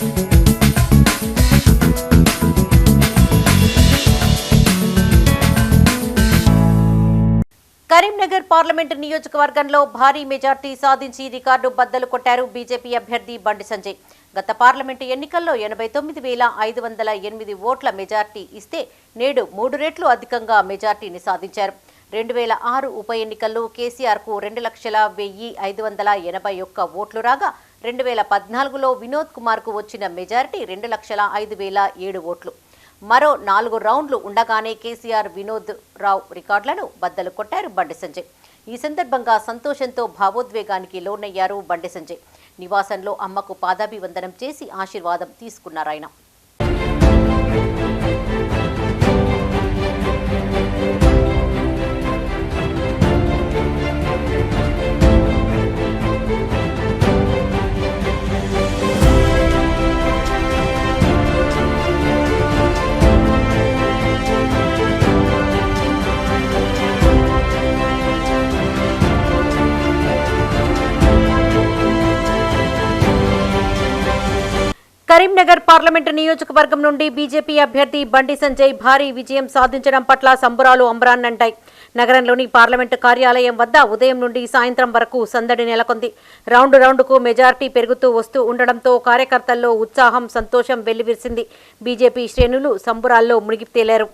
Karimnagar parliament నియోజకవర్గంలో భారీ majority సాధించి రికార్డు బద్దలు కొట్టారు బీజేపీ అభ్యర్థి బండి సంజయ్. గత పార్లమెంటు ఎన్నికల్లో ఎనభై తొమ్మిది వేల ఐదు వందల ఎనిమిది ఓట్ల మెజార్టీ ఇస్తే నేడు మూడు రెట్లు అధికంగా మెజార్టీని సాధించారు. రెండు వేల ఆరు ఉప ఎన్నికల్లో కేసీఆర్కు రెండు లక్షల వెయ్యి ఐదు వందల ఎనభై ఒక్క ఓట్లు రాగా రెండు వేల పద్నాలుగులో వినోద్ కుమార్కు వచ్చిన మెజారిటీ రెండు లక్షల ఐదు వేల ఏడు ఓట్లు. మరో నాలుగు రౌండ్లు ఉండగానే కేసీఆర్ వినోద్ రావు రికార్డులను బద్దలు కొట్టారు బండి సంజయ్. ఈ సందర్భంగా సంతోషంతో భావోద్వేగానికి లోనయ్యారు బండి సంజయ్. నివాసంలో అమ్మకు పాదాభివందనం చేసి ఆశీర్వాదం తీసుకున్నారాయన. కరీంనగర్ పార్లమెంటు నియోజకవర్గం నుండి బీజేపీ అభ్యర్థి బండి సంజయ్ భారీ విజయం సాధించడం పట్ల సంబురాలు అంబరాన్నంటాయి నగరంలోని పార్లమెంటు కార్యాలయం వద్ద ఉదయం నుండి సాయంత్రం వరకు సందడి నెలకొంది. రౌండ్ రౌండ్కు మెజార్టీ పెరుగుతూ వస్తూ ఉండడంతో కార్యకర్తల్లో ఉత్సాహం సంతోషం వెల్లివిరిసింది. బీజేపీ శ్రేణులు సంబురాల్లో మునిగి తేలారు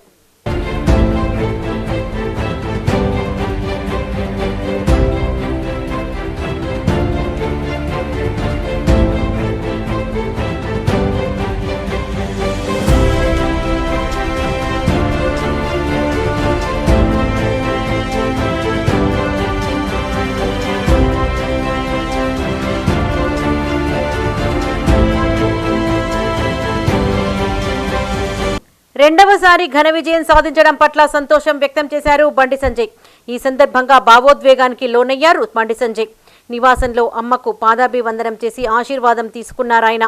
రెండవసారి ఘన విజయం సాధించడం పట్ల సంతోషం వ్యక్తం చేశారు బండి సంజయ్. ఈ సందర్భంగా భావోద్వేగానికి లోనయ్యారు బండి సంజయ్. నివాసంలో అమ్మకు పాదాభివందనం చేసి ఆశీర్వాదం తీసుకున్నారాయన.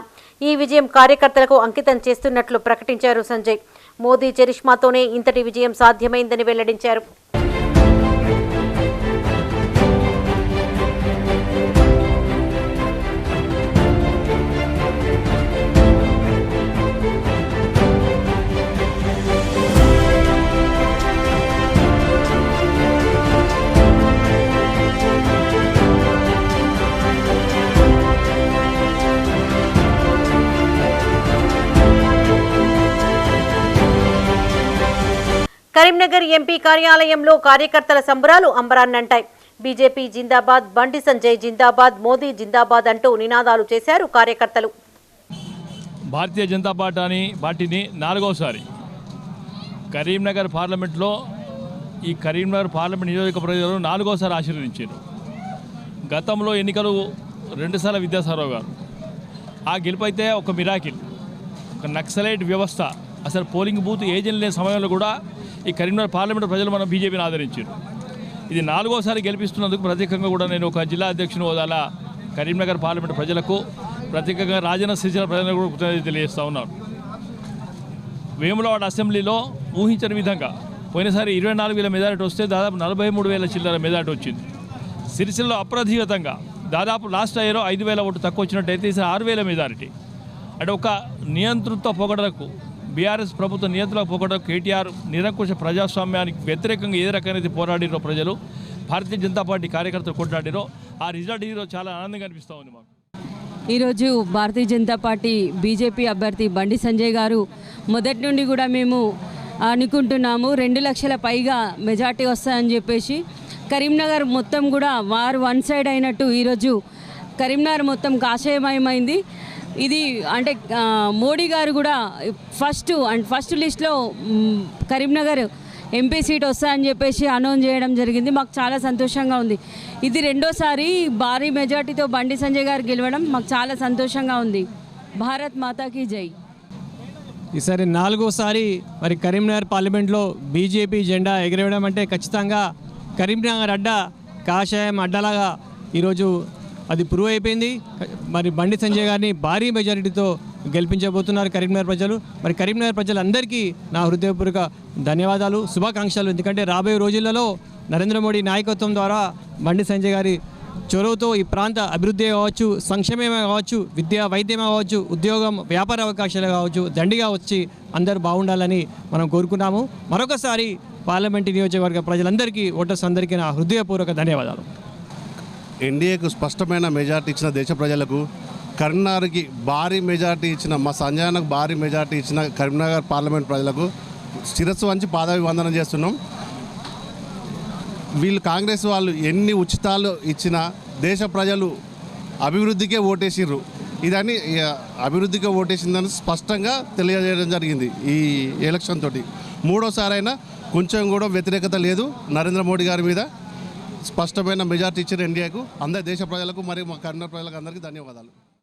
ఈ విజయం కార్యకర్తలకు అంకితం చేస్తున్నట్లు ప్రకటించారు సంజయ్. మోదీ చరిష్మాతోనే ఇంతటి విజయం సాధ్యమైందని వెల్లడించారు. కరీంనగర్ ఎంపీ కార్యాలయంలో కార్యకర్తల సంబరాలు అంబరాన్నంటాయి. బీజేపీ జిందాబాద్ బండి సంజయ్ జిందాబాద్ మోదీ జిందాబాద్ అంటూ నినాదాలు చేశారు కార్యకర్తలు. భారతీయ జనతా పార్టీ పార్టీని నాలుగోసారి కరీంనగర్ పార్లమెంట్లో ఈ కరీంనగర్ పార్లమెంట్ నియోజకవర్గంలో నాలుగోసారి ఆశీర్వదించారు. గతంలో ఎన్నికలు రెండుసార్లు విద్యాసారావు గారు. ఆ గెలుపు అయితే ఒక మిరాకిల్ ఒక నక్సలైట్ వ్యవస్థ అసలు పోలింగ్ బూత్ ఏజెంట్ లేని సమయంలో కూడా ఈ కరీంనగర్ పార్లమెంట్ ప్రజలు మనం బీజేపీని ఆదరించారు. ఇది నాలుగోసారి గెలిపిస్తున్నందుకు ప్రత్యేకంగా కూడా నేను ఒక జిల్లా అధ్యక్షుని హోదాలా కరీంనగర్ పార్లమెంట్ ప్రజలకు ప్రత్యేకంగా రాజన్న సిరిసిల ప్రజలకు కూడా కృతజ్ఞతలు తెలియజేస్తా ఉన్నాను. వేములవాడ అసెంబ్లీలో ఊహించని విధంగా పోయినసారి ఇరవై నాలుగు వేల మెజారిటీ వస్తే దాదాపు నలభై మూడు వేల చిల్లర మెజారిటీ వచ్చింది. సిరిసిల్లో అప్రధిగతంగా దాదాపు లాస్ట్ ఇయర్ ఐదు వేల ఓటు తక్కువ వచ్చినట్టయితే ఈసారి ఆరు వేల మెజారిటీ. అంటే ఒక నియంతృత్వ పొగడలకు బీఆర్ఎస్ ప్రభుత్వ నియంత్రణకు పొగడకు కేటీఆర్ నిరంకుశ ప్రజాస్వామ్యానికి వ్యతిరేకంగా ఏ రకమైనది పోరాడిరో ప్రజలు భారతీయ జనతా పార్టీ కార్యకర్తలు కొట్లాడిరో ఆ రిజల్ట్ ఈరోజు చాలా ఆనందంగా అనిపిస్తూ ఉంది మాకు. ఈరోజు భారతీయ జనతా పార్టీ బీజేపీ అభ్యర్థి బండి సంజయ్ గారు మొదటి నుండి కూడా మేము అనుకుంటున్నాము రెండు లక్షల పైగా మెజార్టీ వస్తాయని చెప్పేసి. కరీంనగర్ మొత్తం కూడా వారు వన్ సైడ్ అయినట్టు ఈరోజు కరీంనగర్ మొత్తం కాషాయమయమైంది ఇది అంటే మోడీ గారు కూడా ఫస్ట్ అండ్ ఫస్ట్ లిస్ట్లో కరీంనగర్ ఎంపీ సీట్ వస్తాయని చెప్పేసి అనౌన్స్ చేయడం జరిగింది. మాకు చాలా సంతోషంగా ఉంది. ఇది రెండోసారి భారీ మెజార్టీతో బండి సంజయ్ గారు గెలవడం మాకు చాలా సంతోషంగా ఉంది. భారత్ మాతాకి జై. ఈసారి నాలుగోసారి మరి కరీంనగర్ పార్లమెంట్లో బీజేపీ జెండా ఎగరేయడం అంటే ఖచ్చితంగా కరీంనగర్ అడ్డ కాషాయం అడ్డలాగా ఈరోజు అది ప్రూవ్ అయిపోయింది. మరి బండి సంజయ్ గారిని భారీ మెజారిటీతో గెలిపించబోతున్నారు కరీంనగర్ ప్రజలు. మరి కరీంనగర్ ప్రజలందరికీ నా హృదయపూర్వక ధన్యవాదాలు శుభాకాంక్షలు. ఎందుకంటే రాబోయే రోజులలో నరేంద్ర మోడీ నాయకత్వం ద్వారా బండి సంజయ్ గారి చొరవతో ఈ ప్రాంత అభివృద్ధి కావచ్చు సంక్షేమమే కావచ్చు విద్య వైద్యమే కావచ్చు ఉద్యోగం వ్యాపార అవకాశాలు కావచ్చు దండిగా వచ్చి అందరూ బాగుండాలని మనం కోరుకున్నాము. మరొకసారి పార్లమెంటు నియోజకవర్గ ప్రజలందరికీ ఓటర్స్ అందరికీ నా హృదయపూర్వక ధన్యవాదాలు. ఎన్డీఏకు స్పష్టమైన మెజార్టీ ఇచ్చిన దేశ ప్రజలకు కరీంనగర్కి భారీ మెజార్టీ ఇచ్చిన మా సంజయనకు భారీ మెజార్టీ ఇచ్చిన కరీంనగర్ పార్లమెంట్ ప్రజలకు శిరస్సు వంచి పాదాభివందనం చేస్తున్నాం. వీళ్ళు కాంగ్రెస్ వాళ్ళు ఎన్ని ఉచితాలు ఇచ్చినా దేశ ప్రజలు అభివృద్ధికే ఓటేసిర్రు. ఇదని అభివృద్ధికే ఓటేసిందని స్పష్టంగా తెలియజేయడం జరిగింది ఈ ఎలక్షన్ తోటి. మూడోసారైనా కొంచెం కూడా వ్యతిరేకత లేదు నరేంద్ర మోడీ గారి మీద. స్పష్టమైన మెజార్టీ ఇచ్చిన ఇండియాకు అందరి దేశ ప్రజలకు మరియు మా కన్నడ ప్రజలకు అందరికీ ధన్యవాదాలు.